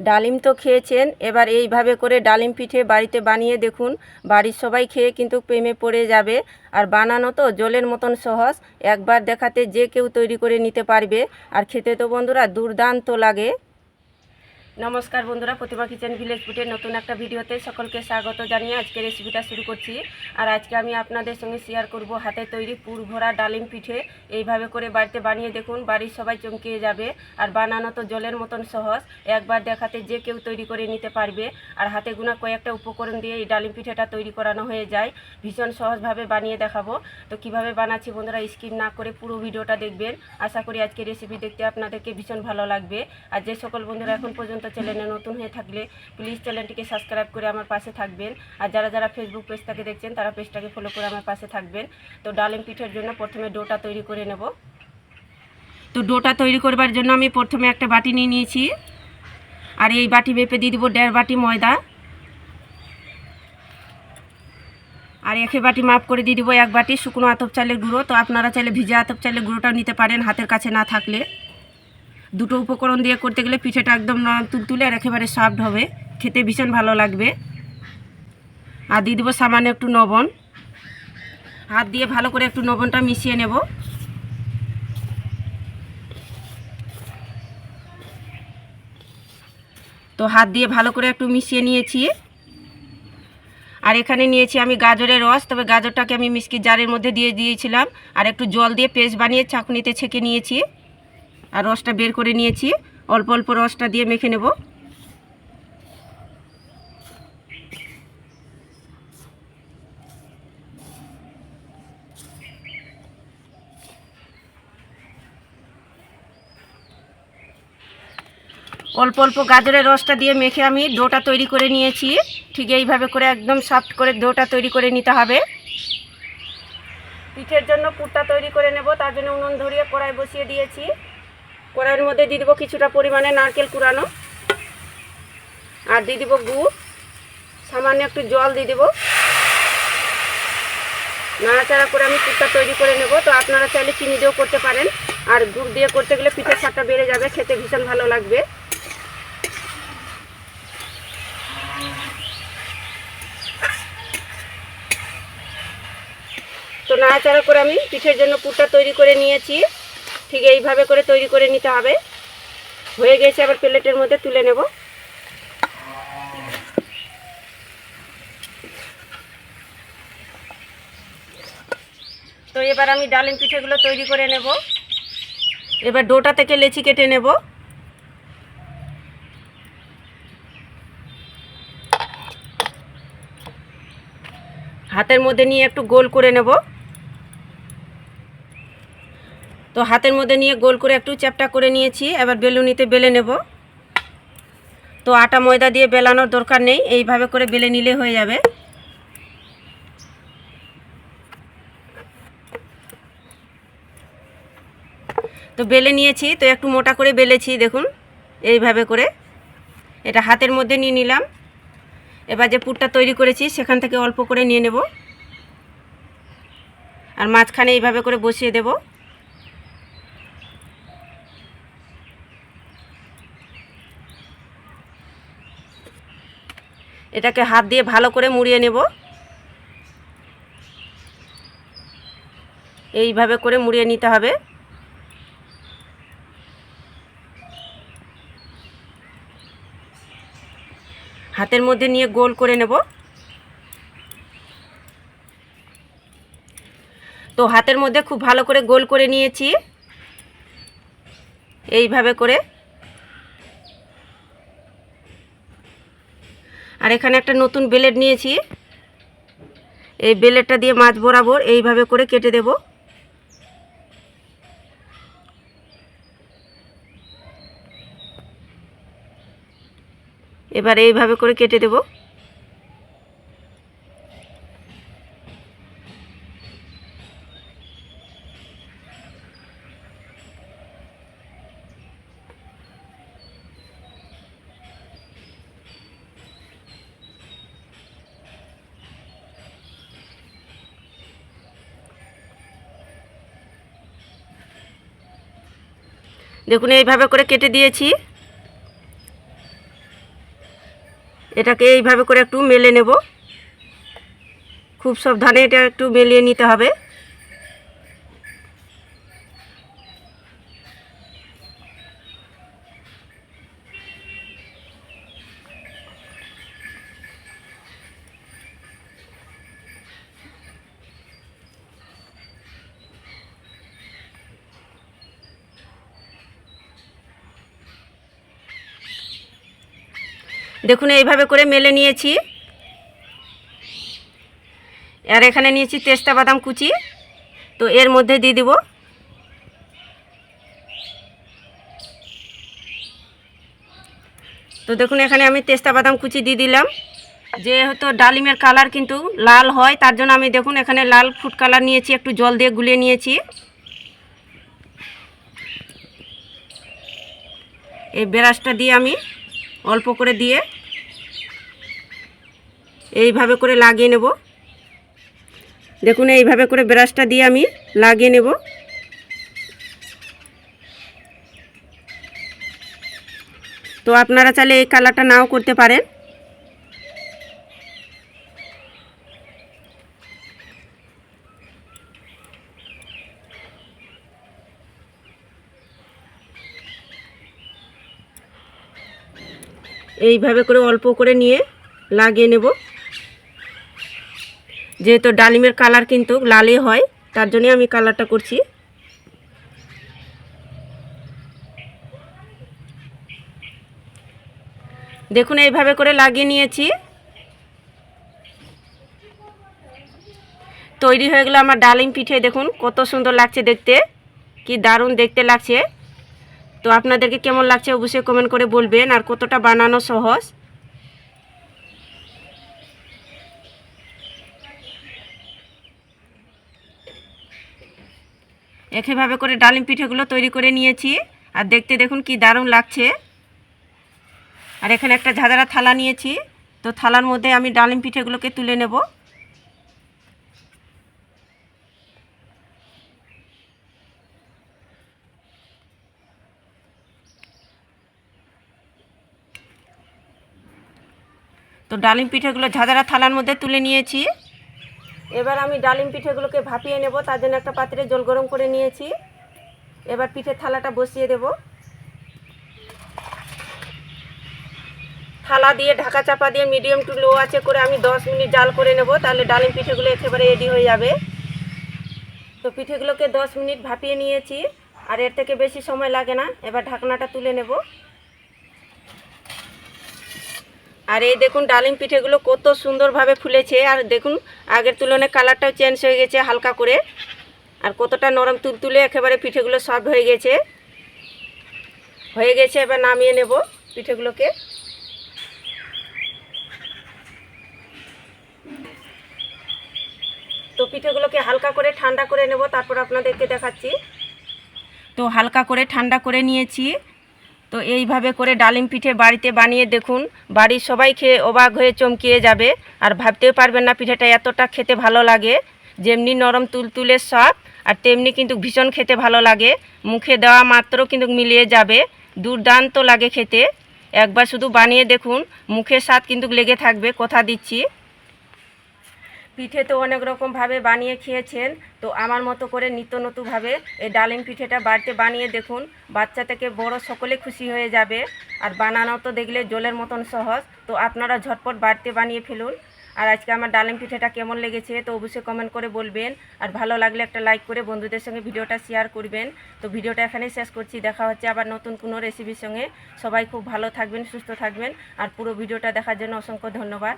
ডালিম তো খেয়েছেন। এবার এইভাবে করে ডালিম পিঠে বাড়িতে বানিয়ে দেখুন। বাড়ির সবাই খেয়ে কিন্তু প্রেমে পড়ে যাবে। আর বানানো তো জলের মতন সহজ। একবার দেখাতে যে কেউ তৈরি করে নিতে পারবে। আর খেতে তো বন্ধুরা দুর্দান্ত লাগে। নমস্কার বন্ধুরা, প্রতিমা কিচেন ভিলেজ ফুটের নতুন একটা ভিডিওতে সকলকে স্বাগত জানিয়ে আজকে রেসিপিটা শুরু করছি। আর আজকে আমি আপনাদের সঙ্গে শেয়ার করব হাতে তৈরি পুর ভরা ডালিম পিঠে। এইভাবে করে বাড়িতে বানিয়ে দেখুন, বাড়ির সবাই চমকিয়ে যাবে। আর বানানো তো জলের মতন সহজ, একবার দেখাতে যে কেউ তৈরি করে নিতে পারবে। আর হাতে গোনা কয়েকটা উপকরণ দিয়ে এই ডালিম পিঠেটা তৈরি করানো হয়ে যায়। ভীষণ সহজভাবে বানিয়ে দেখাবো। তো কীভাবে বানাচ্ছি বন্ধুরা স্কিপ না করে পুরো ভিডিওটা দেখবেন। আশা করি আজকে রেসিপি দেখতে আপনাদেরকে ভীষণ ভালো লাগবে। আর যে সকল বন্ধুরা এখন পর্যন্ত চ্যানেলে নতুন হয়ে থাকলে প্লিজ চ্যানেলটিকে সাবস্ক্রাইব করে আমার পাশে থাকবেন। আর যারা যারা ফেসবুক পেজটাকে দেখছেন, তারা পেজটাকে ফলো করে আমার পাশে থাকবেন। তো ডালিম পিঠের জন্য প্রথমে ডোটা তৈরি করে নেব। তো ডোটা তৈরি করবার জন্য আমি প্রথমে একটা বাটি নিয়ে নিয়েছি। আর এই বাটি মেপে দিয়ে দিব দেড় বাটি ময়দা। আর একে বাটি মাপ করে দিয়ে দিব এক বাটি শুকনো আতপ চালের গুঁড়ো। তো আপনারা চাইলে ভিজা আতপ চালের গুঁড়োটাও নিতে পারেন হাতের কাছে না থাকলে। দুটো উপকরণ দিয়ে করতে গেলে পিঠেটা একদম তুলতুলে আর একেবারে সফট হবে। খেতে ভীষণ ভালো লাগবে। আর দিয়ে দেবো সামান্য একটু লবণ। হাত দিয়ে ভালো করে একটু লবণটা মিশিয়ে নেব। তো হাত দিয়ে ভালো করে একটু মিশিয়ে নিয়েছি। আর এখানে নিয়েছি আমি গাজরের রস, তবে গাজরটাকে আমি মিষ্টি জারের মধ্যে দিয়ে দিয়েছিলাম। আর একটু জল দিয়ে পেস্ট বানিয়ে চাকনিতে ছেঁকে নিয়েছি। আর রসটা বের করে নিয়েছি। অল্প অল্প রসটা দিয়ে মেখে নেব। অল্প অল্প গাজরের রসটা দিয়ে মেখে আমি ডোটা তৈরি করে নিয়েছি। ঠিক এইভাবে করে একদম সফট করে ডোটা তৈরি করে নিতে হবে। পিঠের জন্য পুরটা তৈরি করে নেব, তার জন্য উনুন ধরিয়ে কড়াই বসিয়ে দিয়েছি। কড়াইয়ের মধ্যে দিয়ে দেবো কিছুটা পরিমাণে নারকেল কুড়ানো। আর দিয়ে দেবো গুড়। সামান্য একটু জল দিয়ে দেবো। নাড়াচাড়া করে আমি পুরটা তৈরি করে নেব। তো আপনারা চাইলে চিনি দিয়েও করতে পারেন। আর গুড় দিয়ে করতে গেলে পিঠের স্বাদটা বেড়ে যাবে। খেতে ভীষণ ভালো লাগবে। তো নাড়াচাড়া করে আমি পিঠের জন্য পুরটা তৈরি করে নিয়েছি। ঠিক এইভাবে করে তৈরি করে নিতে হবে। হয়ে গেছে আবার প্লেটের মধ্যে তুলে নেব। তো এবার আমি ডালিম পিঠেগুলো তৈরি করে নেব। এবার ডোটা থেকে লেচি কেটে নেব। হাতের মধ্যে নিয়ে একটু গোল করে নেব। তো হাতের মধ্যে নিয়ে গোল করে একটু চ্যাপটা করে নিয়েছি। এবার বেলুনিতে বেলে নেব। তো আটা ময়দা দিয়ে বেলানোর দরকার নেই, এইভাবে করে বেলে নিলে হয়ে যাবে। তো বেলে নিয়েছি, তো একটু মোটা করে বেলেছি, দেখুন, এইভাবে করে। এটা হাতের মধ্যে নিয়ে নিলাম। এবার যে পুরটা তৈরি করেছি, সেখান থেকে অল্প করে নিয়ে নেব। আর মাঝখানে এইভাবে করে বসিয়ে দেব। এটাকে হাত দিয়ে ভালো করে মুড়িয়ে নেব। এইভাবে করে মুড়িয়ে নিতে হবে। হাতের মধ্যে নিয়ে গোল করে নেব। তো হাতের মধ্যে খুব ভালো করে গোল করে নিয়েছি। এইভাবে করে আর এখানে একটা নতুন বেলেট নিয়েছি। এই বেলেটটা দিয়ে মাছ বরাবর এইভাবে করে কেটে দেব। এবার এইভাবে করে কেটে দেব। দেখুন, এইভাবে করে কেটে দিয়েছি। এটাকে এইভাবে করে একটু মেলে নেব। খুব সাবধানে এটা একটু মেলিয়ে নিতে হবে। দেখুন, এইভাবে করে মেলে নিয়েছি। আর এখানে নিয়েছি তেস্তা বাদাম কুচি। তো এর মধ্যে দিয়ে দিব। তো দেখুন, এখানে আমি তেস্তা বাদাম কুচি দিয়ে দিলাম। যেহেতু ডালিমের কালার কিন্তু লাল হয়, তার জন্য আমি দেখুন, এখানে লাল ফুড কালার নিয়েছি, একটু জল দিয়ে গুলিয়ে নিয়েছি। এই ব্রাশটা দিয়ে আমি অল্প করে দিয়ে এইভাবে করে লাগিয়ে নেব। দেখুন, এইভাবে করে ব্রাশটা দিয়ে আমি লাগিয়ে নেব। তো আপনারা চাইলে এই কালারটা নাও করতে পারেন। এইভাবে করে অল্প করে নিয়ে লাগিয়ে নেব। যেহেতু ডালিমের কালার কিন্তু লালে হয়, তার জন্য আমি কালারটা করছি। দেখুন, এইভাবে করে লাগিয়ে নিয়েছি। তৈরি হয়ে গেলো আমার ডালিম পিঠে। দেখুন, কত সুন্দর লাগছে দেখতে। কি দারুণ দেখতে লাগছে। তো আপনাদেরকে কেমন লাগছে অবশ্যই কমেন্ট করে বলবেন আর কতটা বানানো সহজ? একইভাবে করে ডালিম পিঠেগুলো তৈরি করে নিয়েছি আর দেখতে দেখুন কি দারুণ লাগছে। আর এখানে একটা ঝাঁঝরা থালা নিয়েছি, তো থালার মধ্যে আমি ডালিম পিঠেগুলোকে তুলে নেব। তো ডালিম পিঠেগুলো ঝাঁঝরা থালার মধ্যে তুলে নিয়েছি। এবার আমি ডালিম পিঠেগুলোকে ভাপিয়ে নেব, তার জন্য একটা পাত্রে জল গরম করে নিয়েছি। এবার পিঠের থালাটা বসিয়ে দেব। থালা দিয়ে ঢাকা চাপা দিয়ে মিডিয়াম টু লো আছে করে আমি 10 মিনিট জাল করে নেব, তাহলে ডালিম পিঠেগুলো একেবারে রেডি হয়ে যাবে। তো পিঠেগুলোকে 10 মিনিট ভাপিয়ে নিয়েছি, আর এর থেকে বেশি সময় লাগে না। এবার ঢাকনাটা তুলে নেব। আর এই দেখুন ডালিম পিঠেগুলো কত সুন্দরভাবে ফুলেছে। আর দেখুন, আগের তুলনায় কালারটাও চেঞ্জ হয়ে গেছে হালকা করে। আর কতটা নরম তুলতুলে একেবারে পিঠেগুলো সফট হয়ে গেছে। হয়ে গেছে, এবার নামিয়ে নেব পিঠেগুলোকে। তো পিঠেগুলোকে হালকা করে ঠান্ডা করে নেব, তারপর আপনাদেরকে দেখাচ্ছি। তো হালকা করে ঠান্ডা করে নিয়েছি। তো এইভাবে করে ডালিম পিঠে বাড়িতে বানিয়ে দেখুন। বাড়ির সবাই খেয়ে অবাক হয়ে চমকিয়ে যাবে। আর ভাবতেও পারবেন না পিঠেটা এতটা খেতে ভালো লাগে। যেমনি নরম তুলতুলে সব আর তেমনি কিন্তু ভীষণ খেতে ভালো লাগে। মুখে দেওয়া মাত্র কিন্তু মিলিয়ে যাবে। দুর্দান্ত লাগে খেতে। একবার শুধু বানিয়ে দেখুন, মুখের স্বাদ কিন্তু লেগে থাকবে, কথা দিচ্ছি। পিঠে তো অনেক রকমভাবে বানিয়ে খেয়েছেন, তো আমার মতো করে নিত্য নতুনভাবে এই ডালিম পিঠেটা বাড়িতে বানিয়ে দেখুন, বাচ্চা থেকে বড় সকলে খুশি হয়ে যাবে। আর বানানো তো দেখলে জলের মতন সহজ, তো আপনারা ঝটপট বাড়িতে বানিয়ে ফেলুন। আর আজকে আমার ডালিম পিঠেটা কেমন লেগেছে তো অবশ্যই কমেন্ট করে বলবেন। আর ভালো লাগলে একটা লাইক করে বন্ধুদের সঙ্গে ভিডিওটা শেয়ার করবেন। তো ভিডিওটা এখানেই শেষ করছি, দেখা হচ্ছে আবার নতুন কোনো রেসিপির সঙ্গে। সবাই খুব ভালো থাকবেন, সুস্থ থাকবেন। আর পুরো ভিডিওটা দেখার জন্য অসংখ্য ধন্যবাদ।